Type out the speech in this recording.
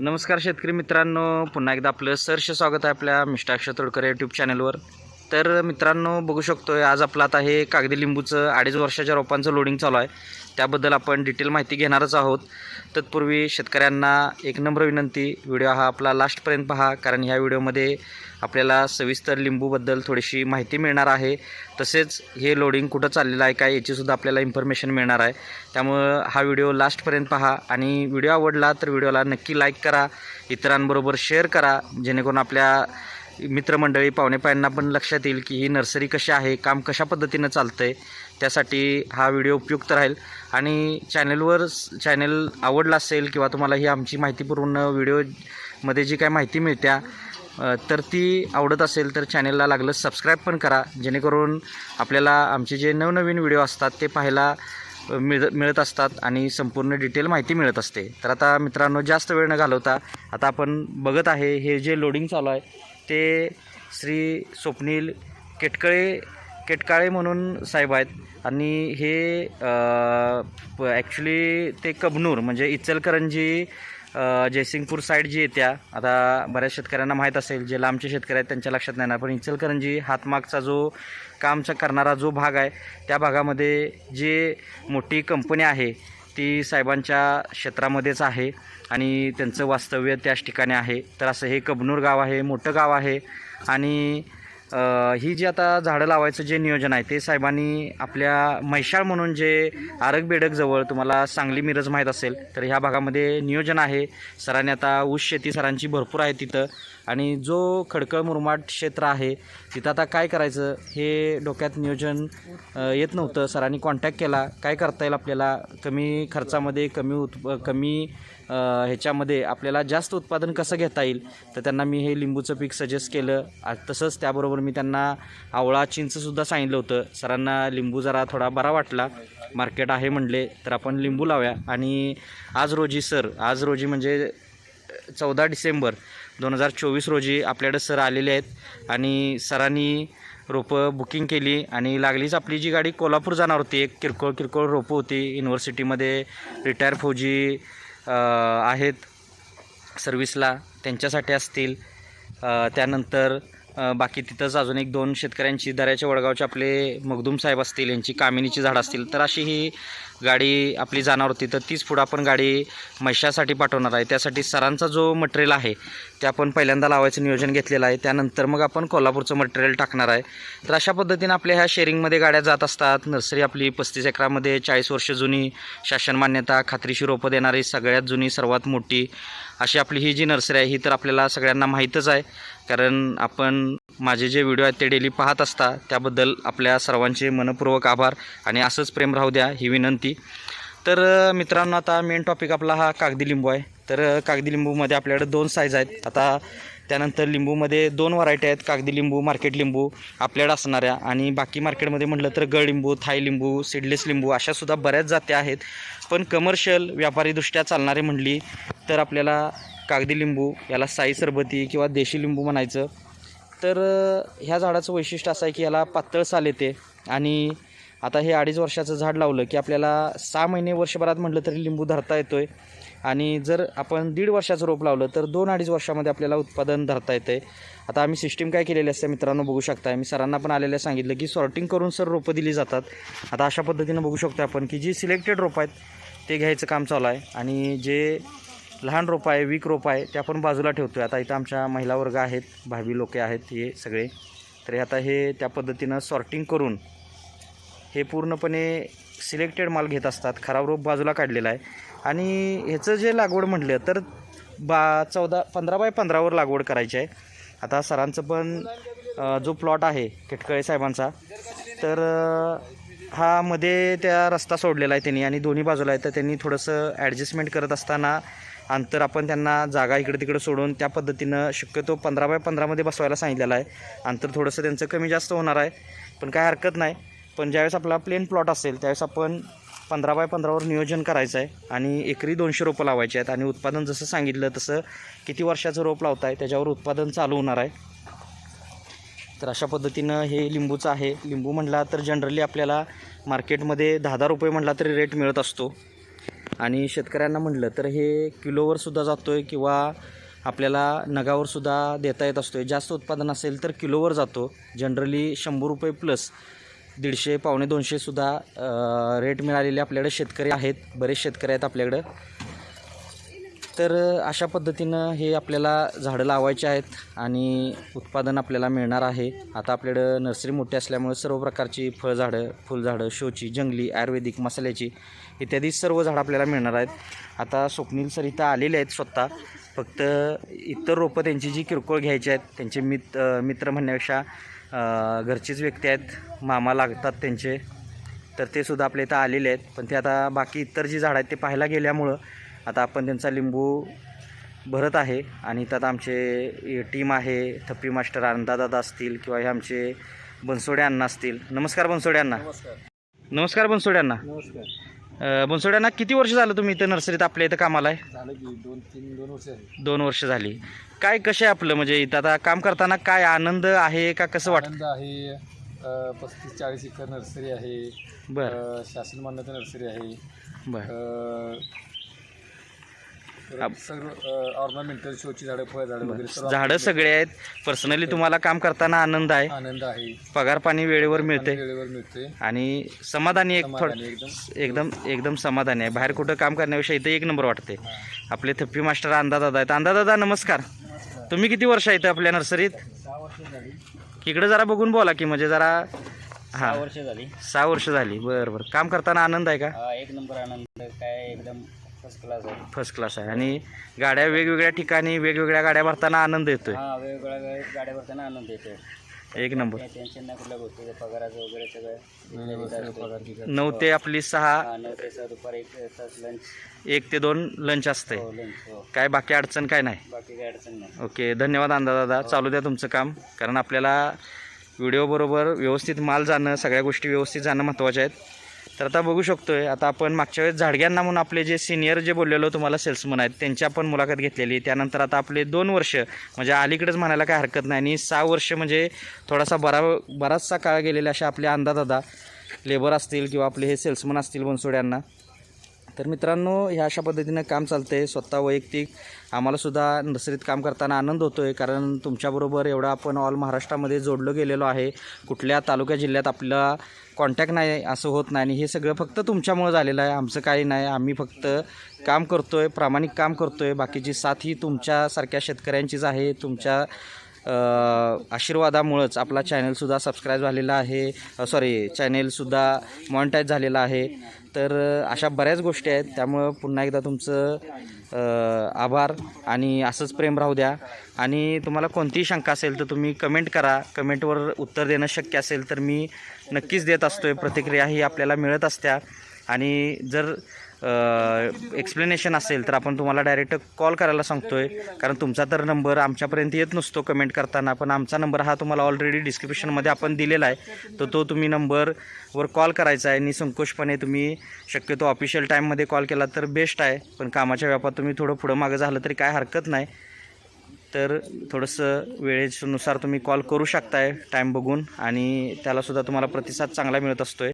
नमस्कार शेतकरी मित्रांनो पुन्हा एकदा आपलं सरसे स्वागत आहे आपल्या मिष्टाक्ष तोडकर यूट्यूब चॅनलवर तर मित्रांनो बघू शकतोय आज आपलं आता हे कागदी लिंबूचं अडीच वर्षाच्या रोपांचं लोडिंग चालू आहे. त्याबद्दल आपण डिटेल माहिती घेणारच आहोत. तत्पूर्वी शेतकऱ्यांना एक नम्र विनंती व्हिडिओ हा आपला लास्टपर्यंत पहा कारण ह्या व्हिडिओमध्ये आपल्याला सविस्तर लिंबूबद्दल थोडीशी माहिती मिळणार आहे. तसेच हे लोडिंग कुठं चाललेलं आहे काय याचीसुद्धा आपल्याला इन्फॉर्मेशन मिळणार आहे. त्यामुळं हा व्हिडिओ लास्टपर्यंत पहा आणि व्हिडिओ आवडला तर व्हिडिओला नक्की लाईक करा इतरांबरोबर शेअर करा जेणेकरून आपल्या मित्रमंडळी पाहुणेपायांना पण लक्षात येईल की ही नर्सरी कशी आहे काम कशा पद्धतीनं चालतं आहे त्यासाठी हा व्हिडिओ उपयुक्त राहील. आणि चॅनलवर चॅनेल आवडला असेल किंवा तुम्हाला ही आमची माहितीपूर्ण व्हिडिओमध्ये जी काय माहिती मिळत्या तर ती आवडत असेल तर चॅनलला लागलं सबस्क्राईब पण करा. जेणेकरून आपल्याला आमचे जे नवनवीन व्हिडिओ असतात ते पाहायला मिळ मिळत असतात आणि संपूर्ण डिटेल माहिती मिळत असते. तर आता मित्रांनो जास्त वेळ न घालवता आता आपण बघत आहे हे जे लोडिंग चालू आहे ते श्री स्वप्नील केटकळे केटकाळे म्हणून साहेब आहेत. आणि हे ॲक्च्युली ते कबनूर म्हणजे इचलकरंजी जयसिंगपूर साईड जी येत्या आता बऱ्याच शेतकऱ्यांना माहीत असेल जे लांबचे शेतकरी आहेत त्यांच्या लक्षात नाही येणार. पण इचलकरंजी हातमागचा जो कामचा करणारा जो भाग आहे त्या भागामध्ये जे मोठी कंपनी आहे ती साहेबांच्या क्षेत्रामध्येच आहे. आणि त्यांचं वास्तव्य त्याच ठिकाणी आहे. तर असं हे कबनूर गाव आहे मोठं गाव आहे. आणि ही जी आता झाडं लावायचं जे नियोजन आहे ते साहेबांनी आपल्या म्हैशाळ म्हणून जे आरग बेडकजवळ तुम्हाला सांगली मिरज माहीत असेल तर ह्या भागामध्ये नियोजन आहे. सरांनी आता ऊस शेती सरांची भरपूर आहे तिथं. आणि जो खडकळ मुरमाड क्षेत्र आहे तिथं आता काय करायचं? हे डोक्यात नियोजन येत नव्हतं. सरांनी कॉन्टॅक्ट केला. काय करता येईल आपल्याला? कमी खर्चामध्ये कमी उत्प कमी ह्याच्यामध्ये आपल्याला जास्त उत्पादन कसं घेता येईल? तर त्यांना मी हे लिंबूचं पीक सजेस्ट केलं. तसंच त्याबरोबर मी त्यांना आवळा चिंचसुद्धा सांगितलं होतं. सरांना लिंबू जरा थोडा बरा वाटला. मार्केट आहे म्हणले तर आपण लिंबू लावूया. आणि आज रोजी सर आज रोजी म्हणजे चौदा डिसेंबर दोन हजार चोवीस रोजी आपल्याकडे सर आलेले आहेत आणि सरांनी रोपं बुकिंग केली आणि लागलीच आपली जी गाडी कोल्हापूर जाणार होती एक किरकोळ किरकोळ रोपं होती. युनिव्हर्सिटीमध्ये रिटायर फौजी आहेत सर्विसला त्यांच्यासाठी असतील. त्यानंतर बाकी तिथंच अजून एक दोन शेतकऱ्यांची दऱ्याच्या वडगावचे आपले मगदूम साहेब असतील यांची कामिनीची झाडं असतील. तर अशी ही गाडी आपली जाणार होती तर तीच पुढं आपण गाडी म्हैशासाठी पाठवणार आहे. त्यासाठी सरांचा जो मटेरियल आहे ते आपण पहिल्यांदा लावायचं नियोजन घेतलेलं आहे. त्यानंतर मग आपण कोल्हापूरचं मटेरियल टाकणार आहे. तर अशा पद्धतीने आपल्या ह्या शेअरिंगमध्ये गाड्या जात असतात. नर्सरी आपली पस्तीस एकरामध्ये चाळीस वर्ष जुनी शासन मान्यता खात्रीशी रोपं देणारी सगळ्यात जुनी सर्वात मोठी अशी आपली ही जी नर्सरी आहे ही तर आपल्याला सगळ्यांना माहीतच आहे. कारण आपण माझे जे व्हिडिओ आहेत ते डेली पाहत असता त्याबद्दल आपल्या सर्वांचे मनपूर्वक आभार. आणि असंच प्रेम राहू द्या. ही विनंती तर मित्रांनो आता मेन टॉपिक आपला हा कागदी लिंबू आहे. तर कागदी लिंबूमध्ये आपल्याकडे दोन साईज आहेत. आता त्यानंतर लिंबूमध्ये दोन व्हरायटी आहेत. कागदी लिंबू मार्केट लिंबू आपल्याकडे असणाऱ्या. आणि बाकी मार्केटमध्ये म्हटलं तर गड लिंबू थाय लिंबू सीडलेस लिंबू अशासुद्धा बऱ्याच जाती आहेत. पण कमर्शियल व्यापारीदृष्ट्या चालणारे म्हणली तर आपल्याला कागदी लिंबू याला साई सरबती किंवा देशी लिंबू म्हणायचं. तर ह्या झाडाचं वैशिष्ट्य असं आहे की याला पातळ साल येते. आणि आता हे अडीच वर्षाचं झाड लावलं की आपल्याला सहा महिने वर्षभरात म्हटलं तरी लिंबू धरता येतो आहे आणि जर आपण दीड वर्षाचं रोप लावलं तर दोन अडीच वर्षामध्ये आपल्याला उत्पादन धरता येतं आहे आता आम्ही सिस्टीम काय केलेली असते मित्रांनो बघू शकता मी सरांना पण आलेल्या सांगितलं की सॉर्टिंग करून सर रोपं दिली जातात. आता अशा पद्धतीनं बघू शकतो आपण की जी सिलेक्टेड रोपं आहेत ते घ्यायचं काम चालू आहे. आणि जे लहान रोपं आहे वीक रोपं आहे ते आपण बाजूला ठेवतो आहे आता इथं आमच्या महिला वर्ग आहेत भावी लोक आहेत हे सगळे. तर आता हे त्या पद्धतीनं सॉर्टिंग करून हे पूर्णपणे सिलेक्टेड माल घेत असतात. खराब रोप बाजूला काढलेला आहे. आणि ह्याचं जे लागवड म्हटलं तर बा चौदा पंधरा बाय पंधरावर लागवड करायची आहे. आता सरांचं पण जो प्लॉट आहे केटकळे साहेबांचा तर हा मध्ये त्या रस्ता सोडलेला आहे त्यांनी आणि दोन्ही बाजूला आहे. तर त्यांनी थोडंसं ॲडजस्टमेंट करत असताना अंतर आपण त्यांना जागा इकडे तिकडे सोडून त्या पद्धतीनं शक्यतो पंधरा बाय पंधरामध्ये बसवायला सांगितलेलं आहे. अंतर थोडंसं त्यांचं कमी जास्त होणार आहे. पण काय हरकत नाही. पण ज्यावेळेस आपला प्लेन प्लॉट असेल त्यावेळेस आपण पंधरा बाय पंधरावर नियोजन करायचं आहे आणि एकरी दोनशे रोपं लावायचे आहेत. आणि उत्पादन जसं सांगितलं तसं किती वर्षाचं रोप लावताय त्याच्यावर उत्पादन चालू होणार आहे. तर अशा पद्धतीनं हे लिंबूचं आहे. लिंबू म्हटला तर जनरली आपल्याला मार्केटमध्ये दहा दहा रुपये म्हटला तरी रेट मिळत असतो. आणि शेतकऱ्यांना म्हटलं तर हे किलोवरसुद्धा जातो आहे किंवा आपल्याला नगावरसुद्धा देता येत असतो आहे जास्त उत्पादन असेल तर किलोवर जातो. जनरली शंभर रुपये प्लस दीडशे पावणे दोनशेसुद्धा रेट मिळालेले आपल्याकडे शेतकरी आहेत. बरेच शेतकरी आहेत आपल्याकडं. तर अशा पद्धतीनं हे आपल्याला झाडं लावायचे आहेत आणि उत्पादन आपल्याला मिळणार आहे. आता आपल्याकडं नर्सरी मोठी असल्यामुळे सर्व प्रकारची फळझाडं फुलझाडं शोची जंगली आयुर्वेदिक मसाल्याची इत्यादी सर्व झाडं आपल्याला मिळणार आहेत. आता स्वप्नील सर इथं आलेले आहेत स्वतः. फक्त इतर रोपं त्यांची जी किरकोळ घ्यायची आहेत त्यांचे मित मित्र म्हणण्यापेक्षा घरचीच व्यक्ती आहेत मामा लागतात त्यांचे. तर ते सुद्धा आपल्या इथं आलेले आहेत. पण ते आता बाकी इतर जी झाडं आहेत ते पाहायला गेल्यामुळं आता आपण त्यांचा लिंबू भरत आहे. आणि त्यात आमचे टीम आहे थप्पी मास्टर आनंदादादा असतील किंवा हे आमचे बनसोडे अण्णा असतील. नमस्कार बनसोडे अण्णा. नमस्कार. नमस्कार बनसोडे अण्णा. नमस्कार. अं, बनसोडे अण्णा किती वर्ष झालं तुम्ही इथं नर्सरीत आपल्या इथं कामाला आहे? झालं की दोन तीन दोन वर्ष झाली. दोन वर्ष झाली. काय कसे आपलं म्हणजे इथं? आता काम करताना काय आनंद आहे का कसं वाटतं? आनंद आहे अ, पस्तीस चाळीस एकर नर्सरी आहे. बरं. अ, शासन मान्यता नर्सरी आहे. बरं. अ, ऑर्नामेंटल शोची झाडं फळ झाडं वगैरे सर्व झाडं सगळे आहेत. पर्सनली तुम्हाला काम करताना आनंद आहे. आनंद आहे. पगार पाणी वेळेवर मिळते. वेळेवर मिळते. आणि समाधानी एक समाधानी थोडं एकदम. एकदम एकदम समाधानी आहे. बाहेर कुठं काम करण्यापेक्षा इथं एक नंबर वाटते. आपले थप्पी मास्टर अंदादादा आहेत. अंदादादा नमस्कार. तुम्ही किती वर्ष आहेत आपल्या नर्सरीत? सहा वर्ष झाली. इकडे जरा बघून बोला की म्हणजे जरा हां. वर्ष झाली. सहा वर्ष झाली. बरं बरं. काम करताना आनंद आहे का? हा एक नंबर आनंद. काय एकदम फर्स्ट क्लास आहे. फर्स्ट क्लास आहे. आणि गाड्या वेगवेगळ्या ठिकाणी वेगवेगळ्या गाड्या भरताना आनंद येतोय. हा वेगवेगळ्या वेळेस गाड्या भरताना आनंद येतो एक नंबर. काही टेन्शन नाही कुठल्या गोष्टीचं पगाराचं वगैरे सगळं. नऊ ते आपली सहा हा नऊ ते सहा दुपारी एक तास लंच एक ते दोन लंच असते हो लंच हो. काय बाकी अडचण काय नाही? बाकी काही अडचण नाही. ओके धन्यवाद अंदादादा चालू द्या तुमचं काम. कारण आपल्याला व्हिडिओबरोबर व्यवस्थित माल जाणं सगळ्या गोष्टी व्यवस्थित जाणं महत्त्वाच्या आहेत. तर आता बघू शकतोय आता आपण मागच्या वेळेस झाडग्यांना म्हणून आपले जे सिनियर जे बोललेलो तुम्हाला सेल्समन आहेत त्यांची आपण मुलाखत घेतलेली. त्यानंतर आता आपले दोन वर्ष म्हणजे अलीकडेच म्हणायला काय हरकत नाही. आणि सहा वर्ष म्हणजे थोडासा बरा बराचसा काळ गेलेला अशा आपले अंदादादा लेबर असतील किंवा आपले हे सेल्समन असतील बनसोड्यांना. तर मित्रांनो ह्या अशा पद्धतीनं काम चालतं आहे स्वतः वैयक्तिक आम्हालासुद्धा नर्सरीत काम करताना आनंद होतो आहे कारण तुमच्याबरोबर एवढा आपण ऑल महाराष्ट्रामध्ये जोडलो गेलेलो आहे. कुठल्या तालुक्या जिल्ह्यात आपला कॉन्टॅक्ट नाही असं होत नाही. आणि हे सगळं फक्त तुमच्यामुळं झालेलं आहे. आमचं काही नाही. आम्ही फक्त काम करतो आहे प्रामाणिक काम करतो आहे बाकीची साथ ही तुमच्यासारख्या शेतकऱ्यांचीच आहे. तुमच्या आशीर्वादामुळंच आपला चॅनलसुद्धा सबस्क्राईब झालेला आहे. सॉरी चॅनेलसुद्धा मॉनिटाईज झालेला आहे. तर अशा बऱ्याच गोष्टी आहेत. त्यामुळं पुन्हा एकदा तुमचं आभार आणि असंच प्रेम राहू द्या. आणि तुम्हाला कोणतीही शंका असेल तर तुम्ही कमेंट करा. कमेंटवर उत्तर देणं शक्य असेल तर मी नक्कीच देत असतो आहे प्रतिक्रिया. ही आपल्याला मिळत असत्या. आणि जर एक्सप्लेनेशन असेल तर आपण तुम्हाला डायरेक्ट कॉल करायला सांगतो आहे कारण तुमचा तर नंबर आमच्यापर्यंत येत नसतो कमेंट करताना. पण आमचा नंबर हा तुम्हाला ऑलरेडी डिस्क्रिप्शनमध्ये आपण दिलेला आहे. तर तो तुम्ही नंबरवर कॉल करायचा आहे. निसंकोचपणे तुम्ही शक्यतो ऑफिशियल टाईममध्ये कॉल केला तर बेस्ट आहे. पण कामाच्या व्यापात तुम्ही थोडं पुढं मागं झालं तरी काय हरकत नाही. तर थोडंसं वेळेनुसार तुम्ही कॉल करू शकताय टाईम बघून. आणि त्यालासुद्धा तुम्हाला प्रतिसाद चांगला मिळत असतो आहे